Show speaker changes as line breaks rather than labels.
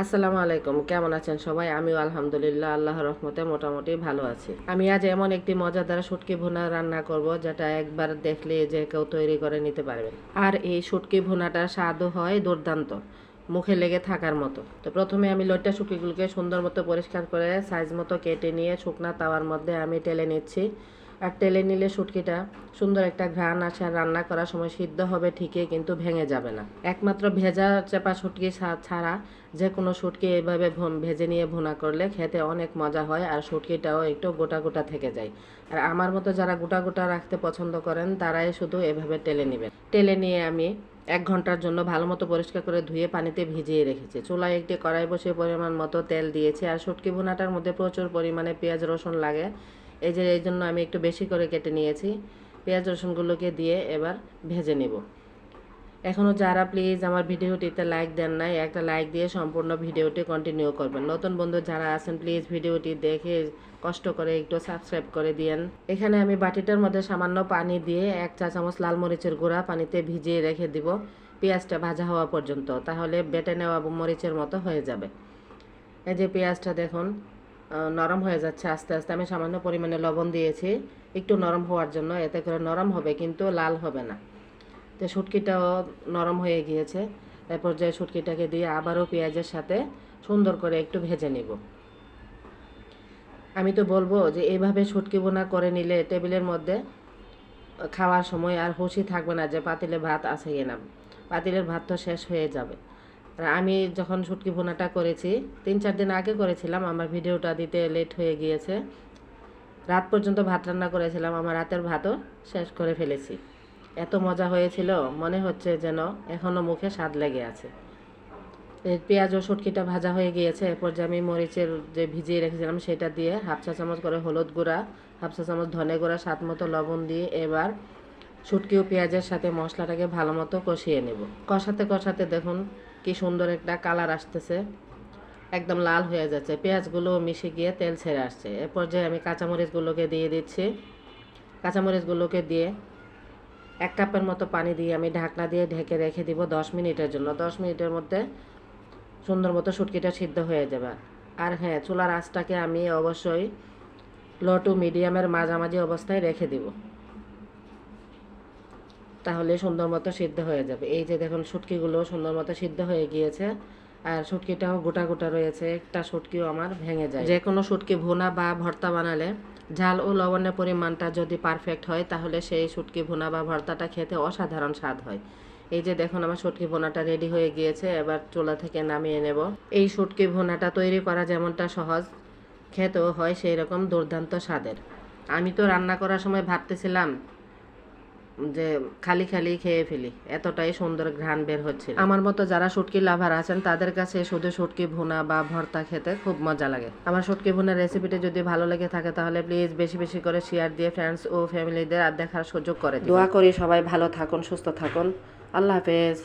আসসালামু আলাইকুম, কেমন আছেন সবাই? আমিও আলহামদুলিল্লাহ আল্লাহর রহমতে মোটামুটি ভালো আছি। আমি আজ এমন একটি মজাদার শুটকি ভুনা রান্না করব, যেটা একবার দেখলে যে কেউ তৈরি করে নিতে পারবে। আর এই শুটকি ভুনাটার স্বাদও হয় দুর্দান্ত, মুখে লেগে থাকার মতো। তো প্রথমে আমি লইটা শুটকিগুলোকে সুন্দর মতো পরিষ্কার করে সাইজ মতো কেটে নিয়ে শুকনা তাওয়ার মধ্যে আমি টেলে নিচ্ছি। আর টেলে নিলে শুটকিটা সুন্দর একটা ঘ্রাণ আসে আর রান্না করার সময় সিদ্ধ হবে ঠিকই, কিন্তু ভেঙে যাবে না। একমাত্র ভেজা চেপা শুটকি ছাড়া যে কোনো শুটকি এভাবে ভেজে নিয়ে ভুনা করলে খেতে অনেক মজা হয় আর শুটকিটাও একটু গোটা গোটা থেকে যায়। আর আমার মতো যারা গোটা গোটা রাখতে পছন্দ করেন, তারাই শুধু এভাবে টেলে নেবেন। টেলে নিয়ে আমি এক ঘণ্টার জন্য ভালো মতো পরিষ্কার করে ধুয়ে পানিতে ভিজিয়ে রেখেছি। চুলায় একটি কড়াই বসে পরিমাণ মতো তেল দিয়েছি আর শুটকি ভুনাটার মধ্যে প্রচুর পরিমাণে পেঁয়াজ, রসুন লাগে। এই যে, এই জন্য আমি একটু বেশি করে কেটে নিয়েছি। পেঁয়াজ, রসুনগুলোকে দিয়ে এবার ভেজে নেব। এখনও যারা প্লিজ আমার ভিডিওটিতে লাইক দেন নাই, একটা লাইক দিয়ে সম্পূর্ণ ভিডিওটি কন্টিনিউ করবেন। নতুন বন্ধু যারা আছেন, প্লিজ ভিডিওটি দেখে কষ্ট করে একটু সাবস্ক্রাইব করে দিয়েন। এখানে আমি বাটিটার মধ্যে সামান্য পানি দিয়ে এক চা চামচ লাল মরিচের গুঁড়া পানিতে ভিজিয়ে রেখে দিব। পেঁয়াজটা ভাজা হওয়া পর্যন্ত, তাহলে বেটে নেওয়া মরিচের মতো হয়ে যাবে। এই যে পেঁয়াজটা দেখুন নরম হয়ে যাচ্ছে আস্তে আস্তে। আমি সামান্য পরিমাণে লবণ দিয়েছি, একটু নরম হওয়ার জন্য। এতে করে নরম হবে, কিন্তু লাল হবে না। তো শুটকিটাও নরম হয়ে গিয়েছে। এরপর যে শুটকিটাকে দিয়ে আবারও পেঁয়াজের সাথে সুন্দর করে একটু ভেজে নিব। আমি তো বলব যে এইভাবে শুটকি বোনা করে নিলে টেবিলের মধ্যে খাওয়ার সময় আর হুঁশি থাকবে না যে, পাতিলে ভাত আছে কিনা। পাতিলের ভাত তো শেষ হয়ে যাবে। আমি যখন শুটকি ভুনাটা করেছি, তিন চার দিন আগে করেছিলাম, আমার ভিডিওটা দিতে লেট হয়ে গিয়েছে। রাত পর্যন্ত ভাত রান্না করেছিলাম, আমার রাতের ভাতও শেষ করে ফেলেছি। এত মজা হয়েছিল, মনে হচ্ছে যেন এখনও মুখে স্বাদ লেগে আছে। পেঁয়াজ ও শুটকিটা ভাজা হয়ে গিয়েছে, এরপর যে আমি মরিচের যে ভিজিয়ে রেখেছিলাম, সেটা দিয়ে হাফ চা চামচ করে হলুদ গুঁড়া, হাফ চা চামচ ধনে গুঁড়া, স্বাদ মতো লবণ দিয়ে এবার শুটকি ও পেঁয়াজের সাথে মশলাটাকে ভালো মতো কষিয়ে নেব। কষাতে কষাতে দেখুন কি সুন্দর একটা কালার আসতেছে। একদম লাল হয়ে যাচ্ছে। পেঁয়াজগুলো মিশে গিয়ে তেল ছেড়ে আসছে। এরপর যে আমি কাঁচামরিচগুলোকে দিয়ে দিচ্ছি। কাঁচামরিচগুলোকে দিয়ে এক কাপের মতো পানি দিয়ে আমি ঢাকনা দিয়ে ঢেকে রেখে দিব দশ মিনিটের জন্য। দশ মিনিটের মধ্যে সুন্দর মতো শুটকিটা সিদ্ধ হয়ে যাবে। আর হ্যাঁ চুলার আঁচটাকে আমি অবশ্যই লো টু মিডিয়ামের মাঝামাঝি অবস্থায় রেখে দিব। তাহলে সুন্দর মতো সিদ্ধ হয়ে যাবে। এই যে দেখুন শুটকিগুলো সুন্দর মতো সিদ্ধ হয়ে গিয়েছে। আর শুটকিটাও গোটা গোটা রয়েছে। একটা শুটকিও আমার ভেঙে যায়। যে কোনো শুটকি ভুনা বা ভর্তা বানালে ঝাল ও লবণের পরিমাণটা যদি পারফেক্ট হয়, তাহলে সেই শুটকি ভুনা বা ভর্তাটা খেতে অসাধারণ স্বাদ হয়। এই যে দেখুন আমার শুটকি ভুনাটা রেডি হয়ে গিয়েছে। এবার চুলা থেকে নামিয়ে নেব। এই শুটকি ভুনাটা তৈরি করা যেমনটা সহজ, খেতেও হয় সেই রকম দুর্দান্ত স্বাদের। আমি তো রান্না করার সময় ভাবতেছিলাম যে খালি খালি খেয়ে ফেলি এতটাই সুন্দর ঘ্রাণ বের হচ্ছে। আমার মতো যারা শুটকি লাভার আছেন তাদের কাছে শুধু শুটকি ভুনা বা ভর্তা খেতে খুব মজা লাগে। আমার শুটকি ভুনার রেসিপিটি যদি ভালো লেগে থাকে তাহলে প্লিজ বেশি বেশি করে শেয়ার দিয়ে ফ্রেন্ডস ও ফ্যামিলিদের আর দেখার সুযোগ করে দোয়া করি সবাই ভালো থাকুন সুস্থ থাকুন। আল্লাহ হাফেজ।